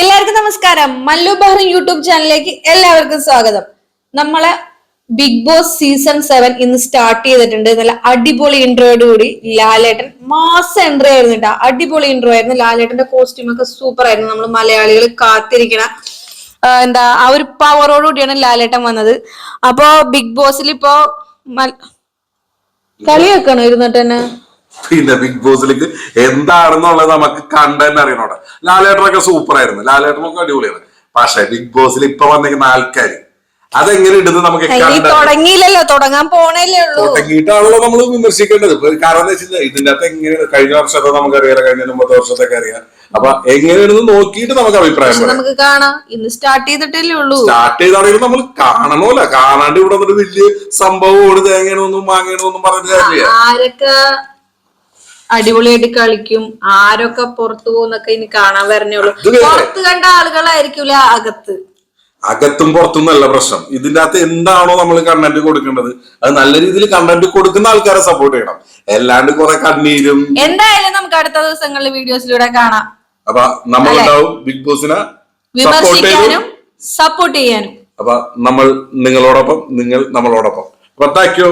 എല്ലാവർക്കും നമസ്കാരം. Mallu Bahrain YouTube ചാനലിലേക്ക് എല്ലാവർക്കും സ്വാഗതം. നമ്മളെ ബിഗ് ബോസ് സീസൺ സെവൻ ഇന്ന് സ്റ്റാർട്ട് ചെയ്തിട്ടുണ്ട്. നല്ല അടിപൊളി ഇൻട്രോയോട് കൂടി ലാലേട്ടൻ മാസ എൻട്രി ആയിരുന്നു കേട്ടോ. അടിപൊളി ഇൻട്രോ ആയിരുന്നു. ലാലേട്ടന്റെ കോസ്റ്റ്യൂം ഒക്കെ സൂപ്പർ ആയിരുന്നു. നമ്മൾ മലയാളികൾ കാത്തിരിക്കണ എന്താ ആ ഒരു പവറോട് കൂടിയാണ് ലാലേട്ടൻ വന്നത്. അപ്പോ ബിഗ് ബോസിൽ ഇപ്പോ കളിയാക്കണോ ഇരുന്നിട്ട് തന്നെ? പിന്നെ ബിഗ് ബോസിലേക്ക് എന്താണെന്നുള്ളത് നമുക്ക് കണ്ടെന്ന് അറിയണോടെ. ലാലേട്ടനൊക്കെ സൂപ്പർ ആയിരുന്നു. ലാലേട്ടനൊക്കെ അടിപൊളിയാണ്. പക്ഷെ ബിഗ് ബോസിൽ ഇപ്പൊ വന്നിരിക്കുന്ന ആൾക്കാർ അതെങ്ങനെ ഇടുന്നത് നമുക്ക് തുടങ്ങിയില്ലല്ലോ തുടങ്ങാൻ പോണല്ലേ ഉള്ളൂ. തുടങ്ങിയിട്ടാണല്ലോ നമ്മൾ വിമർശിക്കേണ്ടത്. കാരണം എന്താ വെച്ചാൽ ഇതിന്റെ അകത്ത് എങ്ങനെയാണ് കഴിഞ്ഞ വർഷത്തെ നമുക്കറിയാം കഴിഞ്ഞ ഒമ്പത് വർഷത്തൊക്കെ അറിയാം. അപ്പൊ എങ്ങനെയാണെന്ന് നോക്കിയിട്ട് നമുക്ക് അഭിപ്രായം നമുക്ക് കാണാം. ഇന്ന് സ്റ്റാർട്ട് ചെയ്തിട്ടല്ലേ ഉള്ളൂ. സ്റ്റാർട്ട് ചെയ്താണെങ്കിലും നമ്മൾ കാണണമല്ല. കാണാണ്ട് ഇവിടെ വന്നിട്ട് വലിയ സംഭവം തേങ്ങയാണെന്നും മാങ്ങയാണെന്നും പറഞ്ഞിട്ട് കാര്യമില്ല. ആരൊക്കെ അടിപൊളിയായിട്ട് കളിക്കും. ആരൊക്കെ പുറത്തു പോകുന്നൊക്കെ ഇനി കാണാൻ വരണേയുള്ളൂ. പുറത്ത് കണ്ട ആളുകളായിരിക്കൂല അകത്ത്? അകത്തും പുറത്തും നല്ല പ്രശ്നം. ഇതിന്റെ അകത്ത് എന്താണോ നമ്മൾ കണ്ടന്റ് കൊടുക്കേണ്ടത്. അത് നല്ല രീതിയിൽ കണ്ടന്റ് കൊടുക്കുന്ന ആൾക്കാരെ സപ്പോർട്ട് ചെയ്യണം. അല്ലാണ്ട് കുറെ കണ്ണീരും. എന്തായാലും നമുക്ക് അടുത്ത ദിവസങ്ങളിൽ വീഡിയോസിലൂടെ കാണാം. അപ്പൊ നമ്മളുണ്ടാവും ബിഗ് ബോസിനെ വിമർശിക്കാനും സപ്പോർട്ട് ചെയ്യാനും. അപ്പൊ നമ്മൾ നിങ്ങളോടൊപ്പം നിങ്ങൾ നമ്മളോടൊപ്പം. അപ്പൊ താങ്ക്